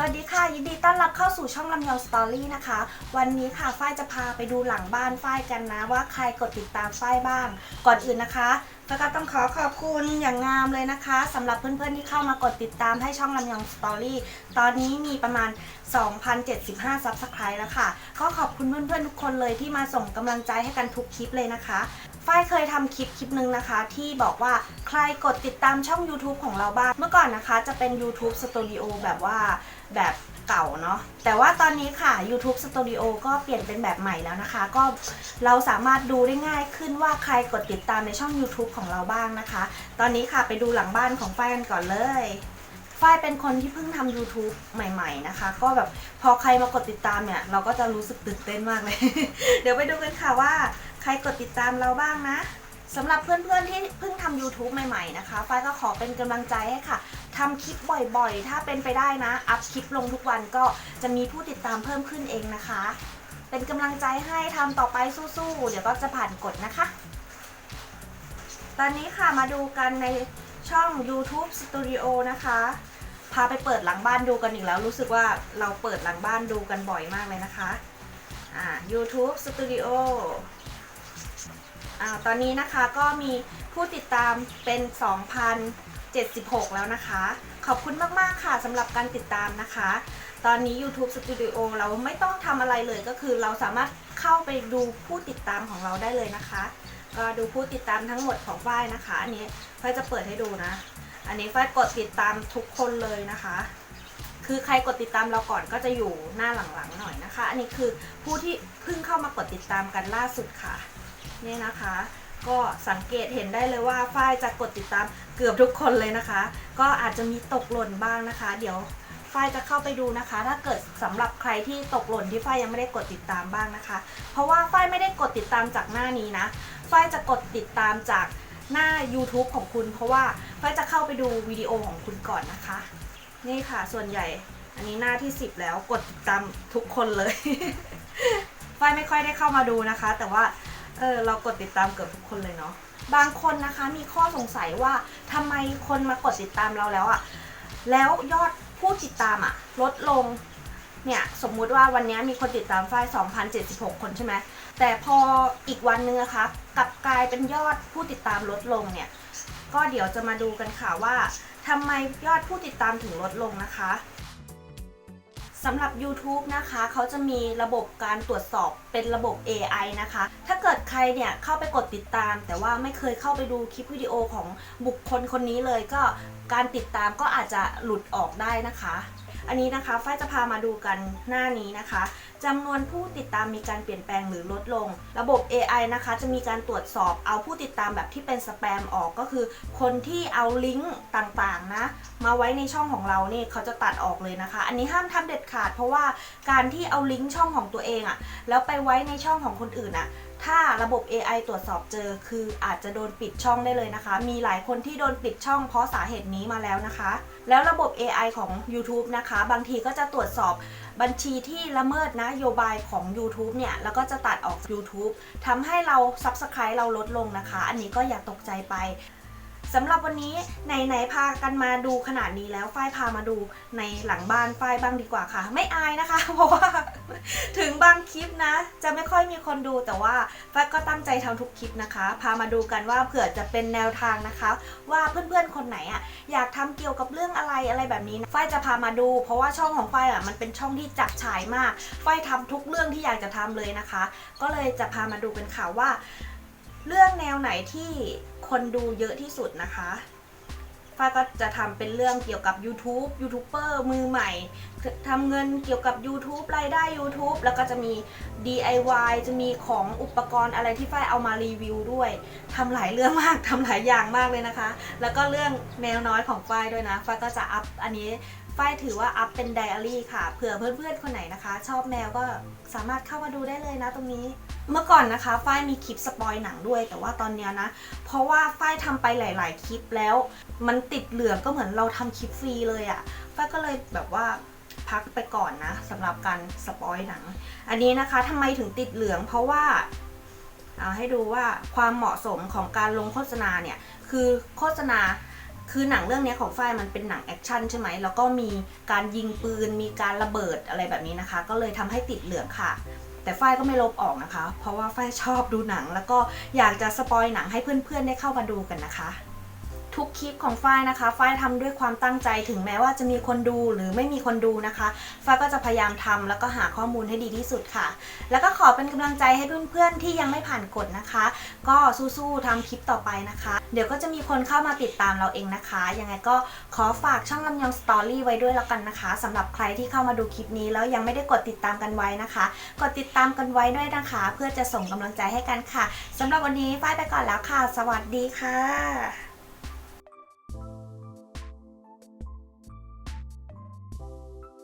สวัสดีค่ะ ยินดีต้อนรับเข้าสู่ช่องลำยองสตอรี่นะคะ วันนี้ค่ะฝ้ายจะพาไปดูหลังบ้านฝ้ายกันนะ ว่าใครกดติดตามฝ้ายบ้าง ก่อนอื่นนะคะฝ้ายก็ต้องขอขอบคุณอย่างงามเลยนะคะสำหรับเพื่อนๆที่เข้ามากดติดตามให้ช่องลำยองสตอรี่ตอนนี้มีประมาณ 2,075ซับสไครต์แล้วค่ะก็ขอบคุณเพื่อนๆทุกคนเลยที่มาส่งกำลังใจให้กันทุกคลิปเลยนะคะ ฝ้ายเคยทำคลิปคลิปหนึ่งนะคะ ที่บอกว่าใครกดติดตามช่อง YouTube ของเราบ้าง เมื่อก่อนนะคะจะเป็น YouTube Studio แบบว่าแบบเก่าเนาะแต่ว่าตอนนี้ค่ะ YouTube Studio ก็เปลี่ยนเป็นแบบใหม่แล้วนะคะ ก็เราสามารถดูได้ง่ายขึ้นว่าใครกดติดตามในช่อง YouTube ของเราบ้างนะคะ ตอนนี้ค่ะไปดูหลังบ้านของฝ้ายกันก่อนเลยฝ้ายเป็นคนที่เพิ่งทำ YouTube ใหม่ๆนะคะ ก็แบบพอใครมากดติดตามเนี่ย เราก็จะรู้สึกตื่นเต้นมากเลย เดี๋ยวไปดูกันค่ะว่า รกดติดตามเราบ้างนะสำหรับเพื่อนๆที่เพิ่งทำ YouTube ใหม่ๆนะคะฝ้ายก็ขอเป็นกำลังใจให้ค่ะทำคลิปบ่อยๆ ถ้าเป็นไปได้นะ อัพคลิปลงทุกวันก็จะมีผู้ติดตามเพิ่มขึ้นเองนะคะ เป็นกำลังใจให้ทำต่อไปสู้ๆ เดี๋ยวก็จะผ่านกฎนะคะ ตอนนี้ค่ะมาดูกันในช่อง YouTube Studio นะคะ พาไปเปิดหลังบ้านดูกันอีกแล้ว รู้สึกว่าเราเปิดหลังบ้านดูกันบ่อยมากเลยนะคะ อ่า YouTube Studio อ่าตอนนี้นะคะก็มีผู้ติดตามเป็น 2,076 แล้วนะคะ ขอบคุณมาก ๆ ค่ะสำหรับการติดตามนะคะ ตอนนี้ YouTube Studio เราไม่ต้องทำอะไรเลยก็คือเราสามารถเข้าไปดูผู้ติดตามของเราได้เลยนะคะ ก็ดูผู้ติดตามทั้งหมดของฝ้ายนะคะ อันนี้ฝ้ายจะเปิดให้ดูนะ อันนี้ฝ้ายกดติดตามทุกคนเลยนะคะ คือใครกดติดตามเราก่อนก็จะอยู่หน้าหลังๆหน่อยนะคะ อันนี้คือผู้ที่เพิ่งเข้ามากดติดตามกันล่าสุดค่ะ นี่นะคะ ก็สังเกตเห็นได้เลยว่าฝ้ายจะกดติดตามเกือบทุกคนเลยนะคะ ก็อาจจะมีตกหล่นบ้างนะคะ เดี๋ยวฝ้ายจะเข้าไปดูนะคะ ถ้าเกิดสำหรับใครที่ตกหล่นที่ฝ้ายยังไม่ได้กดติดตามบ้างนะคะ เพราะว่าฝ้ายไม่ได้กดติดตามจากหน้านี้นะฝ้ายจะกดติดตามจากหน้า YouTube ของคุณ เพราะว่าฝ้ายจะเข้าไปดูวิดีโอของคุณก่อนนะคะ นี่ค่ะส่วนใหญ่อันนี้หน้าที่ 10 แล้วกดติดตามทุกคนเลยฝ้ายไม่ค่อยได้เข้ามาดูนะคะ แต่ว่า เออเรากดติดตามเกือบทุกคนเลยเนาะบางคนนะคะมีข้อสงสัยว่าทำไมคนมากดติดตามเราแล้วอะแล้วยอดผู้ติดตามอะลดลงเนี่ยสมมุติว่าวันนี้มีคนติดตามฝ้าย2,076 คนใช่ไหมแต่พออีกวันนึงนะคะกลับกลายเป็นยอดผู้ติดตามลดลงเนี่ยก็เดี๋ยวจะมาดูกันค่ะว่าทำไมยอดผู้ติดตามถึงลดลงนะคะ สำหรับ YouTube นะคะ เขาจะมีระบบการตรวจสอบเป็นระบบ AI นะคะ ถ้าเกิดใครเนี่ยเข้าไปกดติดตาม แต่ว่าไม่เคยเข้าไปดูคลิปวิดีโอของบุคคลคนนี้เลยก็การติดตามก็อาจจะหลุดออกได้นะคะ อันนี้นะคะฝ้ายจะพามาดูกันหน้านี้นะคะจำนวนผู้ติดตามมีการเปลี่ยนแปลงหรือลดลง ระบบ AI นะคะจะมีการตรวจสอบเอาผู้ติดตามแบบที่เป็นสแปมออกก็คือ คนที่เอาลิงก์ต่างๆนะมาไว้ในช่องของเราเนี่ยเขาจะตัดออกเลยนะคะ อันนี้ห้ามทำเด็ดขาด เพราะว่าการที่เอาลิงก์ช่องของตัวเองอะแล้วไปไว้ในช่องของคนอื่นอะ ถ้าระบบ AI ตรวจสอบเจอ คืออาจจะโดนปิดช่องได้เลยนะคะ มีหลายคนที่โดนปิดช่องเพราะสาเหตุนี้มาแล้วนะคะ แล้วระบบ AI ของ YouTube นะคะ บางทีก็จะตรวจสอบบัญชีที่ละเมิดนะโยบายของ YouTube เนี่ย แล้วก็จะตัดออก YouTube ทำให้เรา Subscribe เราลดลงนะคะ อันนี้ก็อย่าตกใจไป สำหรับวันนี้ไหนๆพากันมาดูขนาดนี้แล้วฝ้ายพามาดูในหลังบ้านฝ้ายบ้างดีกว่าค่ะ ไม่อายนะคะ เพราะว่าถึงบางคลิปนะ จะไม่ค่อยมีคนดูแต่ว่าฝ้ายก็ตั้งใจทำทุกคลิปนะคะ พามาดูกันว่าเผื่อจะเป็นแนวทางนะคะ ว่าเพื่อนๆคนไหนอะอยากทำเกี่ยวกับเรื่องอะไรอะไรแบบนี้นะฝ้ายจะพามาดู เพราะว่าช่องของฝ้ายอะมันเป็นช่องที่จับฉายมากฝ้ายทำทุกเรื่องที่อยากจะทำเลยนะคะ ก็เลยจะพามาดูกันค่ะว่า เรื่องแนวไหนที่คนดูเยอะที่สุดนะคะฝ้าก็จะทำเป็นเรื่องเกี่ยวกับ YouTube ยูทูบเบอร์มือใหม่ทำเงินเกี่ยวกับ YouTube รายได้ YouTube แล้วก็จะมี DIY จะมีของอุปกรณ์อะไรที่ฝ้ายเอามารีวิวด้วยทำหลายเรื่องมากทำหลายอย่างมากเลยนะคะ แล้วก็เรื่องแมวน้อยของฝ้ายด้วยนะฝ้ายก็จะอัพอันนี้ฝ้ายถือว่าอัพเป็นไดอารี่ค่ะเผื่อเพื่อนๆคนไหนนะคะ ชอบแมวก็สามารถเข้ามาดูได้เลยนะตรงนี้ เมื่อก่อนนะคะ ฝ้ายมีคลิปสปอยหนังด้วย แต่ว่าตอนเนี้ยนะ เพราะว่าฝ้ายทำไปหลาย ๆ คลิปแล้ว มันติดเหลืองก็เหมือนเราทำคลิปฟรีเลยอะ่ะ ฝ้ายก็เลยแบบว่าพักไปก่อนนะสำหรับการสปอยหนัง อันนี้นะคะทำไมถึงติดเหลือง เพราะว่าเอาให้ดูว่าความเหมาะสมของการลงโฆษณาเนี่ย คือโฆษณาคือหนังเรื่องเนี้ยของฝ้ายมันเป็นหนังแอคชั่นใช่ไหม แล้วก็มีการยิงปืน มีการระเบิดอะไรแบบนี้นะคะ ก็เลยทำให้ติดเหลืองค่ะ แต่ฝ้ายก็ไม่ลบออกนะคะ เพราะว่าฝ้ายชอบดูหนัง แล้วก็อยากจะสปอยหนังให้เพื่อนๆได้เข้ามาดูกันนะคะ ทุกคลิปของฝ้ายนะคะฝ้ายทำด้วยความตั้งใจถึงแม้ว่าจะมีคนดูหรือไม่มีคนดูนะคะฝ้ายก็จะพยายามทำแล้วก็หาข้อมูลให้ดีที่สุดค่ะ แล้วก็ขอเป็นกำลังใจให้เพื่อนๆที่ยังไม่ผ่านกฎนะคะ ก็สู้ๆทำคลิปต่อไปนะคะ เดี๋ยวก็จะมีคนเข้ามาติดตามเราเองนะคะ ยังไงก็ขอฝากช่องลำยองสตอรี่ไว้ด้วยแล้วกันนะคะสำหรับใครที่เข้ามาดูคลิปนี้แล้วยังไม่ได้กดติดตามกันไว้นะคะ กดติดตามกันไว้ด้วยนะคะ เพื่อจะส่งกำลังใจให้กันค่ะสำหรับวันนี้ฝ้ายไปก่อนแล้วค่ะ สวัสดีค่ะ